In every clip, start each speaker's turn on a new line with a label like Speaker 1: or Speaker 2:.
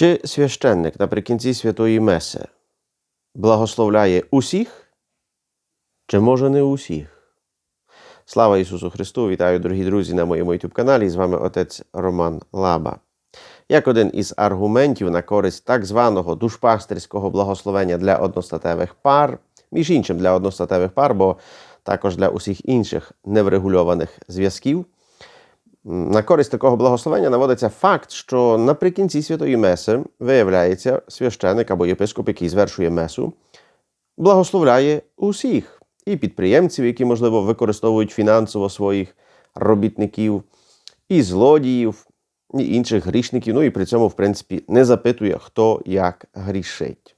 Speaker 1: Чи священник наприкінці святої Меси благословляє усіх, чи може не усіх? Слава Ісусу Христу! Вітаю, дорогі друзі, на моєму youtube каналі. З вами отець Роман Лаба. Як один із аргументів на користь так званого душпастерського благословення для одностатевих пар, між іншим для одностатевих пар, бо також для усіх інших неврегульованих зв'язків. На користь такого благословення наводиться факт, що наприкінці святої Меси виявляється священик або єпископ, який звершує месу, благословляє усіх і підприємців, які, можливо, використовують фінансово своїх робітників, і злодіїв, і інших грішників. Ну і при цьому, в принципі, не запитує, хто як грішить.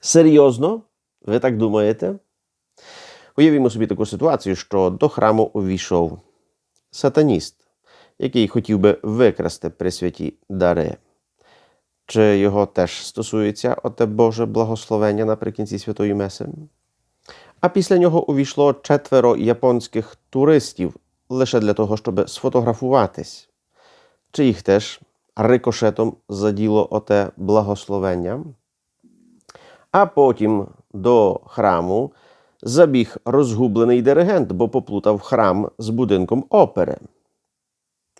Speaker 1: Серйозно, ви так думаєте? Уявімо собі таку ситуацію, що до храму увійшов сатаніст, який хотів би викрасти присвяті дари. Чи його теж стосується оте Боже благословення наприкінці святої Меси? А після нього увійшло четверо японських туристів лише для того, щоб сфотографуватись. Чи їх теж рикошетом заділо оте благословення? А потім до храму забіг розгублений диригент, бо поплутав храм з будинком опери.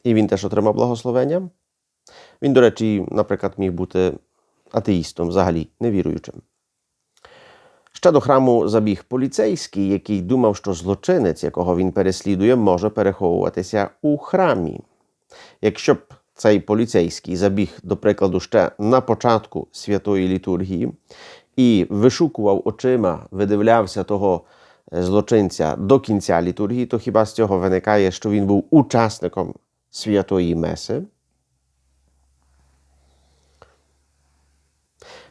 Speaker 1: І він теж отримав благословення. Він, до речі, наприклад, міг бути атеїстом, взагалі невіруючим. Ще до храму забіг поліцейський, який думав, що злочинець, якого він переслідує, може переховуватися у храмі. Якщо б цей поліцейський забіг, до прикладу, ще на початку святої літургії і вишукував очима, видивлявся того злочинця до кінця літургії, то хіба з цього виникає, що він був учасником святої Меси?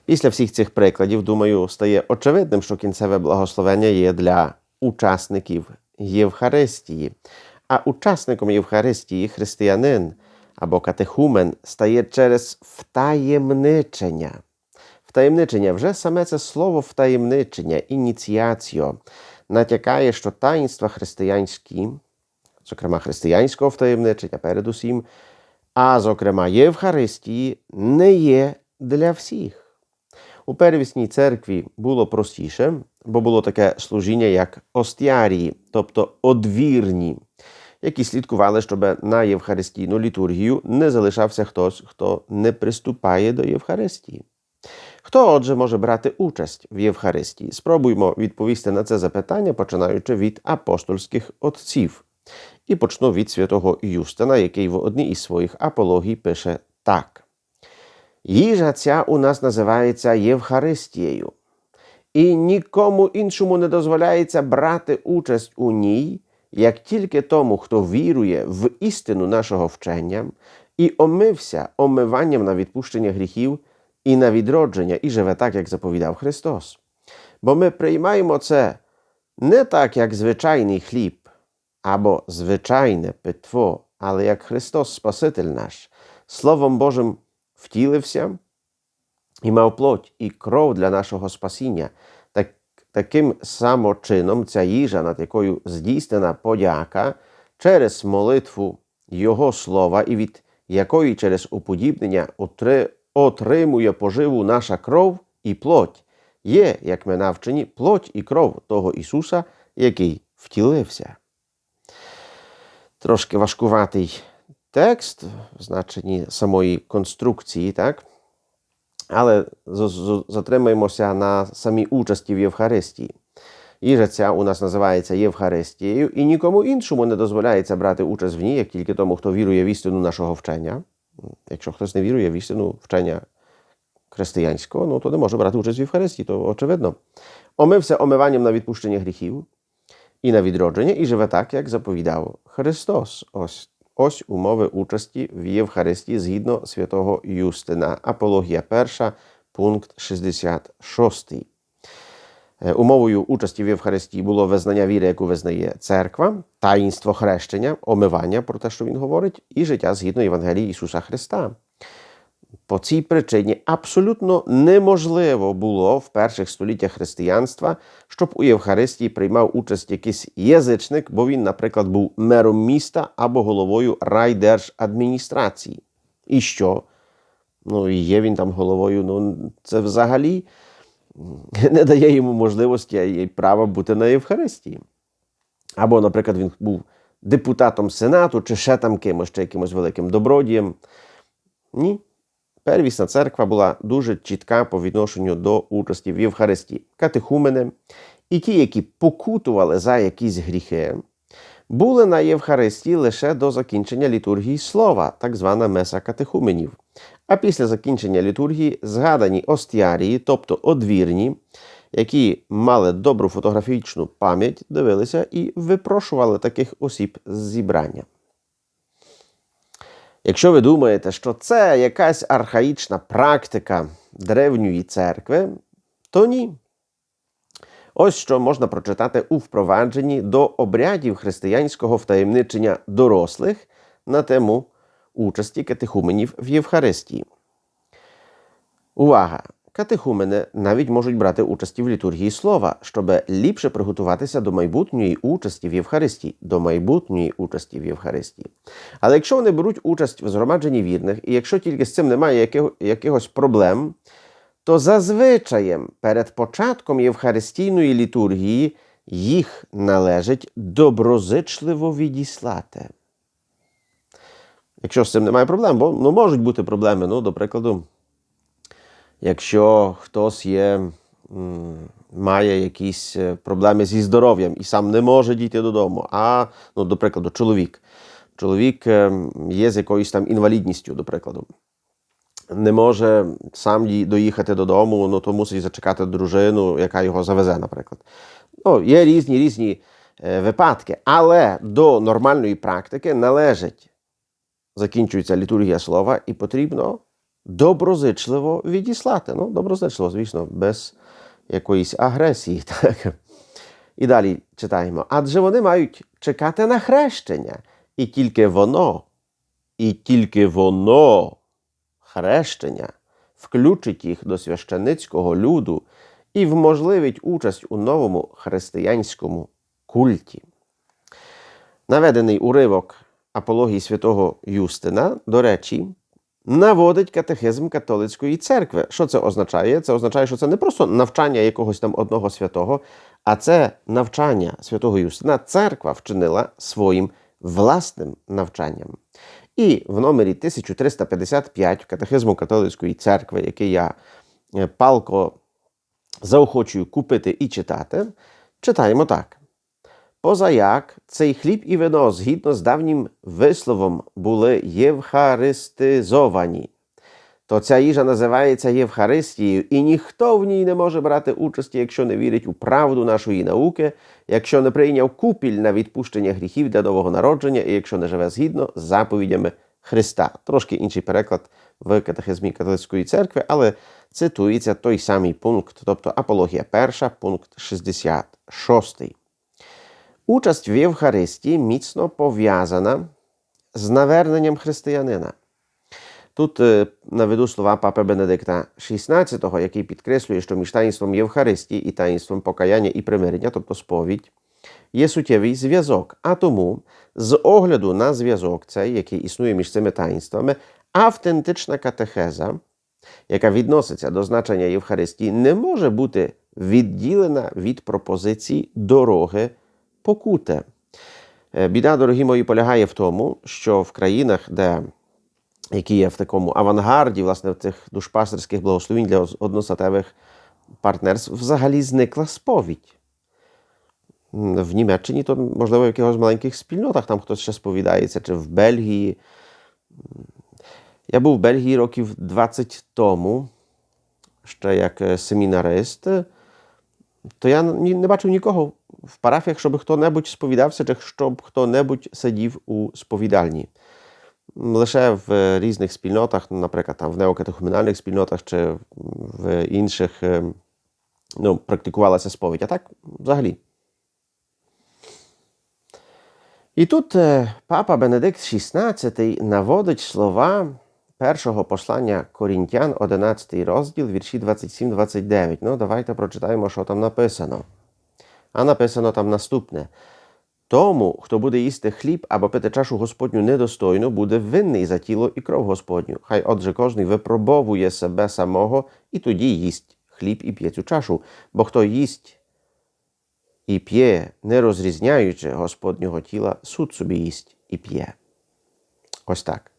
Speaker 1: Після всіх цих прикладів, думаю, стає очевидним, що кінцеве благословення є для учасників Євхаристії. А учасником Євхаристії християнин або катехумен стає через втаємничення. Втаємничення вже саме це слово втаємничення, ініціаціо, натякає, що таїнства християнські, зокрема християнського втаємничення, передусім, а зокрема Євхаристії, не є для всіх. У первісній церкві було простіше, бо було таке служіння, як остіарії, тобто одвірні, які слідкували, щоб на Євхаристійну літургію не залишався хтось, хто не приступає до Євхаристії. Хто, отже, може брати участь в Євхаристії? Спробуймо відповісти на це запитання, починаючи від апостольських отців. І почну від святого Юстина, який в одній із своїх апологій пише так. Їжа ця у нас називається Євхаристією, і нікому іншому не дозволяється брати участь у ній, як тільки тому, хто вірує в істину нашого вчення і омився омиванням на відпущення гріхів і на відродження, і живе так, як заповідав Христос. Бо ми приймаємо це не так, як звичайний хліб або звичайне питво, але як Христос Спаситель наш, Словом Божим втілився і мав плоть і кров для нашого спасіння. Так, Таким само чином ця їжа, над якою здійснена подяка через молитву Його слова, і від якої через уподібнення отримує поживу наша кров і плоть, є, як ми навчені, плоть і кров того Ісуса, який втілився. Трошки важкуватий текст в значенні самої конструкції, так? але затримаємося на самій участі в Євхаристії. Їжа ця у нас називається Євхаристією, і нікому іншому не дозволяється брати участь в ній, як тільки тому, хто вірує в істину нашого вчення. Якщо хтось не вірує в істину вчення християнського, ну то не може брати участь в Євхаристії, то очевидно. Омився омиванням на відпущення гріхів і на відродження, і живе так, як заповідав Христос. Ось Ось умови участі в Євхаристії згідно святого Юстина. Апологія 1, пункт 66. Умовою участі в Євхаристії було визнання віри, яку визнає церква, таїнство хрещення, омивання про те, що він говорить, і життя згідно Євангелії Ісуса Христа. По цій причині абсолютно неможливо було в перших століттях християнства, щоб у Євхаристії приймав участь якийсь язичник, бо він, наприклад, був мером міста або головою райдержадміністрації. І що? ну є він там головою, ну це взагалі не дає йому можливості і права бути на Євхаристії. Або, наприклад, він був депутатом Сенату чи ще там кимось, чи якимось великим добродієм. Ні. Первісна церква була дуже чітка по відношенню до участі в Євхаристії. Катехумени і ті, які покутували за якісь гріхи, були на Євхаристії лише до закінчення літургії слова, так звана меса катехуменів. А після закінчення літургії згадані остіарії, тобто одвірні, які мали добру фотографічну пам'ять, дивилися і випрошували таких осіб з зібрання. Якщо ви думаєте, що це якась архаїчна практика древньої церкви, то ні. Ось що можна прочитати у впровадженні до обрядів християнського втаємничення дорослих на тему участі катехуменів в Євхаристії. Увага! Катехумени навіть можуть брати участь в літургії слова, щоб ліпше приготуватися до майбутньої участі в Євхаристії, до майбутньої участі в Євхаристії. Але якщо вони беруть участь в згромадженні вірних, і якщо тільки з цим немає яких, якихось проблем, то зазвичаєм перед початком Євхаристійної літургії їх належить доброзичливо відіслати. Якщо з цим немає проблем, бо ну, можуть бути проблеми, ну, до прикладу, якщо хтось є, має якісь е, проблеми зі здоров'ям і сам не може дійти додому, а, ну, до прикладу, чоловік. Чоловік е, є з якоюсь там інвалідністю, до прикладу. Не може сам доїхати додому, ну то мусить зачекати дружину, яка його завезе, наприклад. Ну, є різні різні е, випадки, але до нормальної практики належить закінчується літургія слова, і потрібно доброзичливо відіслати. Ну, доброзичливо, звісно, без якоїсь агресії. Так? І далі читаємо. Адже вони мають чекати на хрещення, і тільки воно, і тільки воно, хрещення, включить їх до священицького люду і вможливить участь у новому християнському культі. Наведений уривок апології святого Юстина, до речі, наводить катехизм католицької церкви. Що це означає? Це означає, що це не просто навчання якогось там одного святого, а це навчання святого Юстина. Церква вчинила своїм власним навчанням. І в номері 1355 катехизму католицької церкви, який я е, палко заохочую купити і читати, читаємо так. Позаяк цей хліб і вино згідно з давнім висловом були євхаристизовані, то ця їжа називається Євхаристією, і ніхто в ній не може брати участі, якщо не вірить у правду нашої науки, якщо не прийняв купіль на відпущення гріхів для нового народження, і якщо не живе згідно з заповідями Христа. Трошки інший переклад в катехизмі католицької церкви, але цитується той самий пункт, тобто Апологія 1, пункт 66. Участь в Євхаристії міцно пов'язана з наверненням християнина. Тут е, наведу слова папи Бенедикта XVI, який підкреслює, що між таїнством Євхаристії і таїнством покаяння і примирення, тобто сповідь, є суттєвий зв'язок. А тому, з огляду на зв'язок цей, який існує між цими таїнствами, автентична катехеза, яка відноситься до значення Євхаристії, не може бути відділена від пропозиції дороги покути. Е, Біда, дорогі мої, полягає в тому, що в країнах, де які є в такому авангарді, власне, в цих душпастерських благословінь для одностатевих партнерств, взагалі зникла сповідь. В Німеччині, то, можливо, в якихось маленьких спільнотах там хтось ще сповідається, чи в Бельгії. Я був в Бельгії років 20 тому, ще як е, семінарист, то я не бачив нікого в парафіях, щоб хто-небудь сповідався, чи щоб хто-небудь сидів у сповідальні. Лише в е, різних спільнотах, наприклад, там в неокатехуменальних спільнотах чи в інших е, ну, практикувалася сповідь. А так взагалі. І тут е, папа Бенедикт XVI наводить слова першого послання Корінтян, 11 розділ, вірші 27-29. Ну, давайте прочитаємо, що там написано. А написано там наступне: Тому, хто буде їсти хліб або пити чашу Господню недостойно, буде винний за тіло і кров Господню. Хай отже кожний випробовує себе самого і тоді їсть хліб і п'є цю чашу. Бо хто їсть і п'є, не розрізняючи Господнього тіла, суд собі їсть і п'є. Ось так.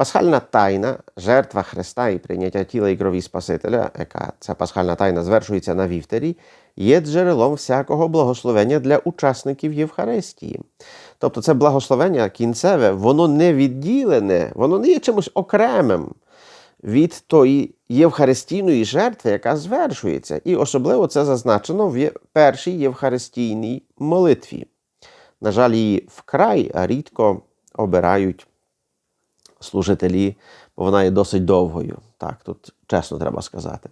Speaker 1: Пасхальна тайна, жертва Христа і прийняття тіла і крові Спасителя, яка ця пасхальна тайна звершується на вівтарі, є джерелом всякого благословення для учасників Євхаристії. Тобто це благословення кінцеве, воно не відділене, воно не є чимось окремим від тої євхаристійної жертви, яка звершується. І особливо це зазначено в першій євхаристійній молитві. На жаль, її вкрай рідко обирають служителі, бо вона є досить довгою. Так, тут чесно треба сказати.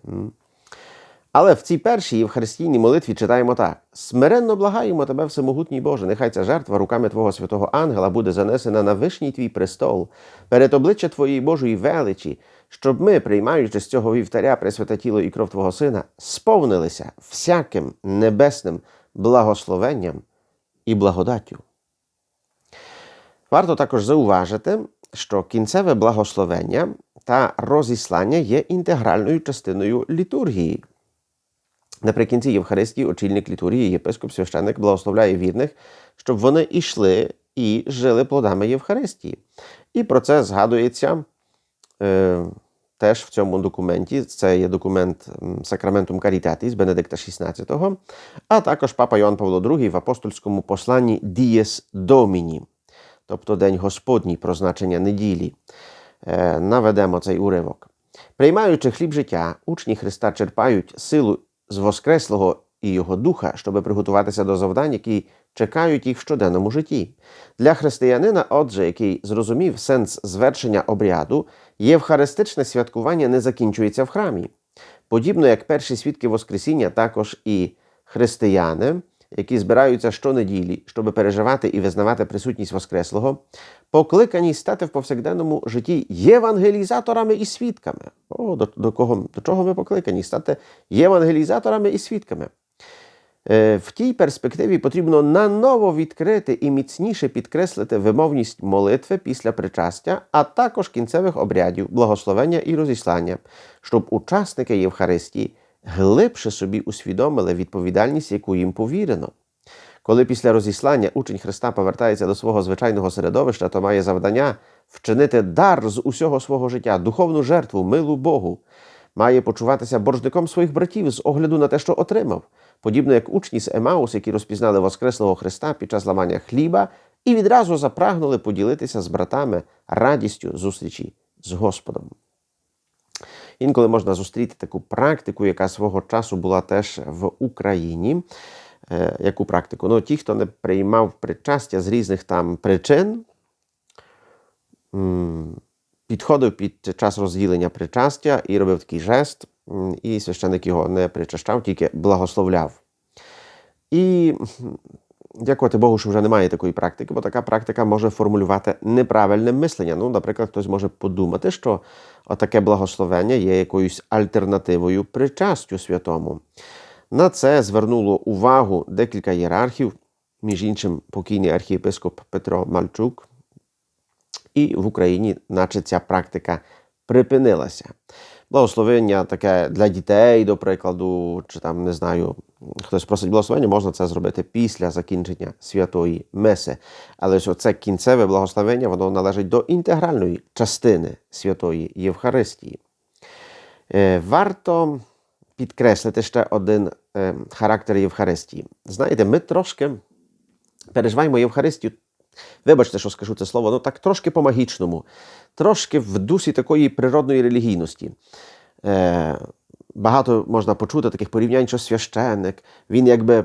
Speaker 1: Але в цій першій євхаристійній молитві читаємо так: смиренно благаємо тебе, всемогутній Боже, нехай ця жертва руками Твого святого ангела буде занесена на вишній твій престол, перед обличчя Твоєї Божої величі, щоб ми, приймаючи з цього вівтаря пресвяте тіло і кров Твого Сина, сповнилися всяким небесним благословенням і благодаттю. Варто також зауважити, що кінцеве благословення та розіслання є інтегральною частиною літургії. Наприкінці Євхаристії очільник літургії, єпископ священник благословляє вірних, щоб вони йшли і жили плодами Євхаристії. І про це згадується е, теж в цьому документі. Це є документ Сакраментум Карітатіс Бенедикта XVI, а також Папа Йоанн Павло II в апостольському посланні Дієс Доміні, тобто День Господній про значення неділі. Е, наведемо цей уривок. Приймаючи хліб життя, учні Христа черпають силу з Воскреслого і Його Духа, щоб приготуватися до завдань, які чекають їх в щоденному житті. Для християнина, отже, який зрозумів сенс звершення обряду, євхаристичне святкування не закінчується в храмі. Подібно як перші свідки Воскресіння, також і християни, які збираються щонеділі, щоб переживати і визнавати присутність Воскреслого, покликані стати в повсякденному житті євангелізаторами і свідками. О, до, до, кого, до чого ми покликані? Стати євангелізаторами і свідками. Е, В тій перспективі потрібно наново відкрити і міцніше підкреслити вимовність молитви після причастя, а також кінцевих обрядів, благословення і розіслання, щоб учасники Євхаристії глибше собі усвідомили відповідальність, яку їм повірено. Коли після розіслання учень Христа повертається до свого звичайного середовища, то має завдання вчинити дар з усього свого життя, духовну жертву, милу Богу. Має почуватися боржником своїх братів з огляду на те, що отримав, подібно як учні з Емаус, які розпізнали Воскреслого Христа під час ламання хліба і відразу запрагнули поділитися з братами радістю зустрічі з Господом. Інколи можна зустріти таку практику, яка свого часу була теж в Україні. Е, яку практику? Ну, ті, хто не приймав причастя з різних там причин, підходив під час розділення причастя і робив такий жест, і священик його не причащав, тільки благословляв. І дякувати Богу, що вже немає такої практики, бо така практика може формулювати неправильне мислення. Ну, наприклад, хтось може подумати, що отаке благословення є якоюсь альтернативою причастю святому. На це звернуло увагу декілька ієрархів, між іншим покійний архієпископ Петро Мальчук. І в Україні, наче ця практика припинилася. Благословення таке для дітей, до прикладу, чи там не знаю, хтось просить благословення, можна це зробити після закінчення святої меси. Але ж це кінцеве благословення, воно належить до інтегральної частини святої Євхаристії. Е, Варто підкреслити ще один е, характер Євхаристії. Знаєте, ми трошки переживаємо Євхаристію. Вибачте, що скажу це слово, ну так трошки по-магічному, трошки в дусі такої природної релігійності. Е, багато можна почути таких порівнянь, що священник, він якби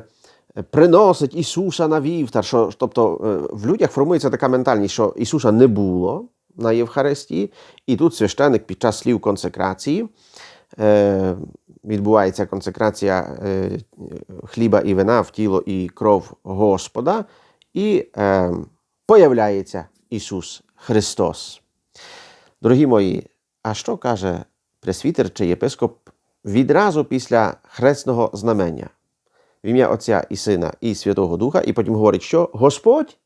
Speaker 1: приносить Ісуса на вівтар. Що, тобто е, в людях формується така ментальність, що Ісуса не було на Євхаристії, і тут священник під час слів консекрації. Е, відбувається консекрація е, хліба і вина в тіло і кров Господа, і е, появляється Ісус Христос. Дорогі мої, а що каже пресвітер чи єпископ відразу після хресного знамення? в ім'я Отця і Сина і Святого Духа, і потім говорить, що Господь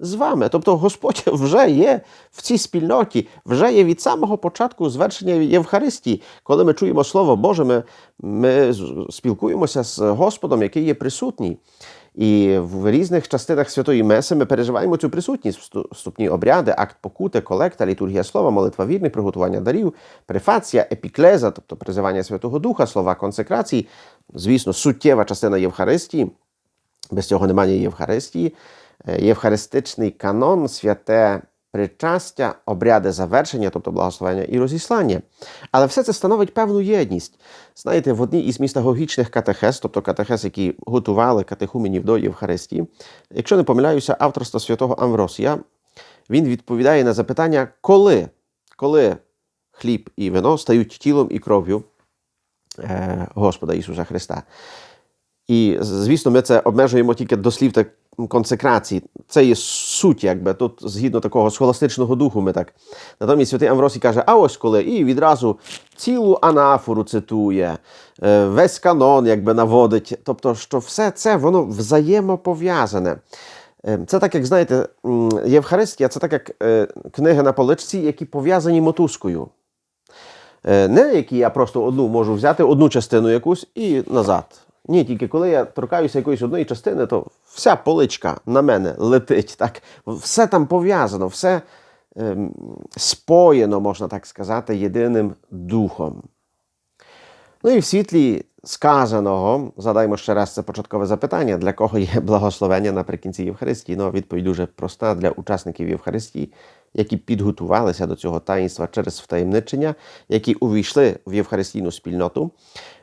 Speaker 1: з вами. Тобто Господь вже є в цій спільноті, вже є від самого початку звершення Євхаристії. Коли ми чуємо Слово Боже, ми, ми спілкуємося з Господом, який є присутній. І в різних частинах святої Меси ми переживаємо цю присутність вступні обряди, акт покути, колекта, літургія слова, молитва вірних, приготування дарів, префація, епіклеза, тобто призивання Святого Духа, слова консекрації, звісно, суттєва частина Євхаристії. Без цього немає Євхаристії. Е, Євхаристичний канон, святе причастя, обряди завершення, тобто благословення і розіслання. Але все це становить певну єдність. Знаєте, в одній із містагогічних катехез, тобто катехез, які готували катехуменів до Євхаристії, якщо не помиляюся, авторство святого Амвросія, він відповідає на запитання, коли, коли хліб і вино стають тілом і кров'ю е, Господа Ісуса Христа. І звісно, ми це обмежуємо тільки до слів так консекрації. Це є суть, якби тут згідно такого схоластичного духу. Ми так. Натомість святий Амвросій каже: а ось коли, і відразу цілу анафору цитує, е, весь канон якби наводить. Тобто, що все це воно взаємопов'язане. Е, Це так, як знаєте, Євхаристія, це так, як е, книги на поличці, які пов'язані мотузкою. Не які я просто одну можу взяти, одну частину якусь і назад. Ні, тільки коли я торкаюся якоїсь одної частини, то вся поличка на мене летить. Так? Все там пов'язано, все ем, споєно, можна так сказати, єдиним духом. Ну і в світлі сказаного задаймо ще раз це початкове запитання, для кого є благословення наприкінці Євхаристії. Ну, відповідь дуже проста для учасників Євхаристії, які підготувалися до цього таїнства через втаємничення, які увійшли в Євхаристійну спільноту.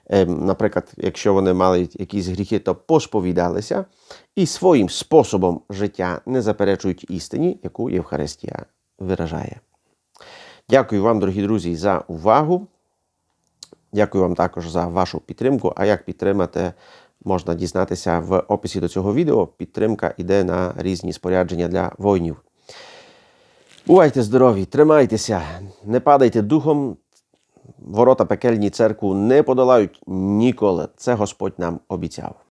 Speaker 1: Ем, Наприклад, якщо вони мали якісь гріхи, то посповідалися і своїм способом життя не заперечують істині, яку Євхаристія виражає. Дякую вам, дорогі друзі, за увагу. Дякую вам також за вашу підтримку. А як підтримати, можна дізнатися в описі до цього відео. Підтримка йде на різні спорядження для воїнів. Бувайте здорові, тримайтеся, не падайте духом. Ворота пекельні церкву не подолають ніколи. Це Господь нам обіцяв.